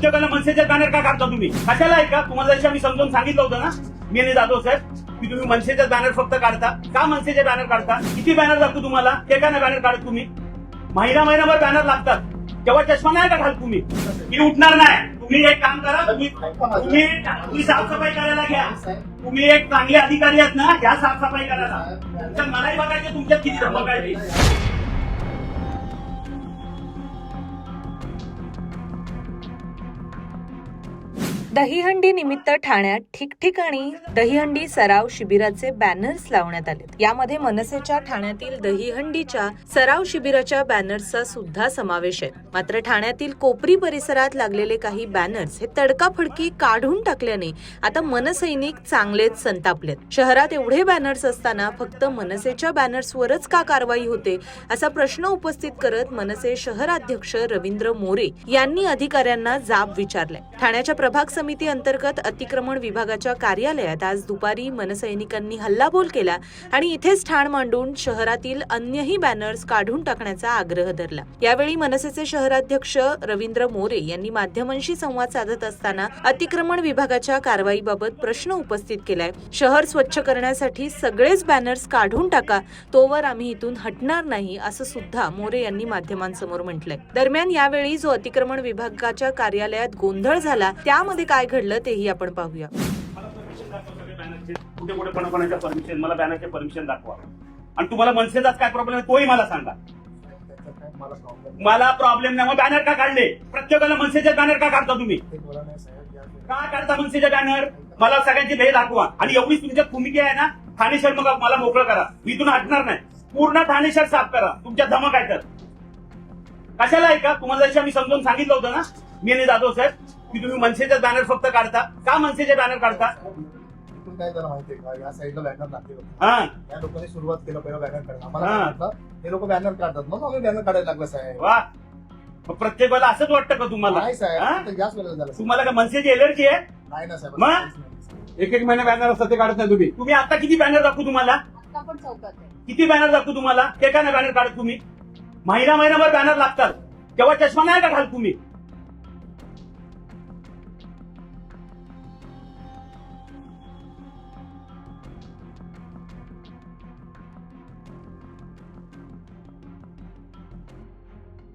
प्रत्येकाला मनसेचे बॅनर का काढता तुम्ही? कशाला आहे का? तुम्हाला जशा मी समजून सांगितलं होतं ना मी आणि जाधव साहेब की तुम्ही मनसेचे बॅनर फक्त काढता. का मनसेचे बॅनर काढता? किती बॅनर लागतो तुम्हाला? ते का नाही बॅनर काढत तुम्ही? महिना महिनाभर बॅनर लागतात. तेव्हा चष्मा नाही का घाल तुम्ही? मी उठणार नाही. तुम्ही एक काम करा तुम्ही तुम्ही तुम्ही साफसफाई करायला घ्या. तुम्ही एक चांगले अधिकारी आहेत ना घ्या साफसफाई करायला. तर मलाही बघायचे तुमच्यात किती धमक आहे. दहीहंडी निमित्त ठाण्यात ठिकठिकाणी दहीहंडी सराव शिबिराचे बॅनर्स लावण्यात आले यामध्ये मनसेच्या ठाण्यातील दहीहंडीच्या सराव शिबिराच्या बॅनर्सचा सुद्धा समावेश आहे. मात्र ठाण्यातील कोपरी परिसरात लागलेले काही बॅनर्स हे तडकाफडकी काढून टाकल्याने आता मनसैनिक चांगलेच संतापलेत. शहरात एवढे बॅनर्स असताना फक्त मनसेच्या बॅनर्सवरच का कारवाई होते असा प्रश्न उपस्थित करत मनसे शहराध्यक्ष रवींद्र मोरे यांनी अधिकाऱ्यांना जाब विचारलाय. ठाण्याच्या प्रभाग समिती अंतर्गत अतिक्रमण विभागाच्या कार्यालयात आज दुपारी मनसैनिकांनी हल्लाबोल केला आणि इथेच ठाण मांडून शहरातील अन्यही बॅनर्स काढून टाकण्याचा आग्रह धरला. यावेळी मनसेचे शहराध्यक्ष रवींद्र मोरे यांनी माध्यमांशी संवाद साधत असताना अतिक्रमण विभागाच्या कारवाईबाबत प्रश्न उपस्थित केलाय. शहर स्वच्छ करण्यासाठी सगळेच बॅनर्स काढून टाका तोवर आम्ही इथून हटणार नाही असं सुद्धा मोरे यांनी माध्यमांसमोर म्हटलंय. दरम्यान यावेळी जो अतिक्रमण विभागाच्या कार्यालयात गोंधळ झाला त्यामध्ये काय घडलं तेही आपण पाहूया. परमिशन कुठे कुठे कोणाकोणाच्या परमिशन मला बॅनरचे परमिशन दाखवा. आणि तुम्हाला मनसेचाच काय प्रॉब्लेम आहे तोही मला सांगा. मला प्रॉब्लेम नाही. मग बॅनर का काढले? प्रत्येकाला मनसेचे बॅनर का काढता तुम्ही? का काढता मनसेचे बॅनर मला सगळ्यांची ध्येय दाखवा. आणि एवढीच तुमच्या भूमिका आहे ना? ठाणे शहर मग मला मोकळं करा. मी इथून हटणार नाही. पूर्ण ठाणे शहर साफ करा. तुमच्या धमक आहे तर. कशाला आहे का? तुम्हाला जशी आम्ही समजावून सांगितलं होतं ना? मी आणि जाधव साहेब की तुम्ही मनसेचे बॅनर फक्त काढता? का मनसेचे बॅनर काढता? काय झालं माहितीये का? या साईडला बॅनर लागले होते हा. या लोकांनी सुरुवात केलं पहिलं बॅनर आम्हाला हा. काय वाटलं, हे लोक बॅनर काढतात. मग आम्ही बॅनर काढायला लागलो साहेब. वा. मग प्रत्येक वेळेला असंच वाटतं का तुम्हाला? नाही साहेब. हा? ते जास्त वेळेला झालं तुम्हाला काय मनसेची एलर्जी आहे? नाही ना साहेब. मग? असं काहीच नाही. एक एक महिना बॅनर असतात ते काढत नाही तुम्ही. तुम्ही आता किती बॅनर दाखवू तुम्हाला? आता पण चौकात आहे. किती बॅनर दाखवू तुम्हाला? ते का नाही बॅनर काढत तुम्ही? महिना महिनाभर बॅनर लागतात. तेव्हा चष्मा नाही का घाल तुम्ही?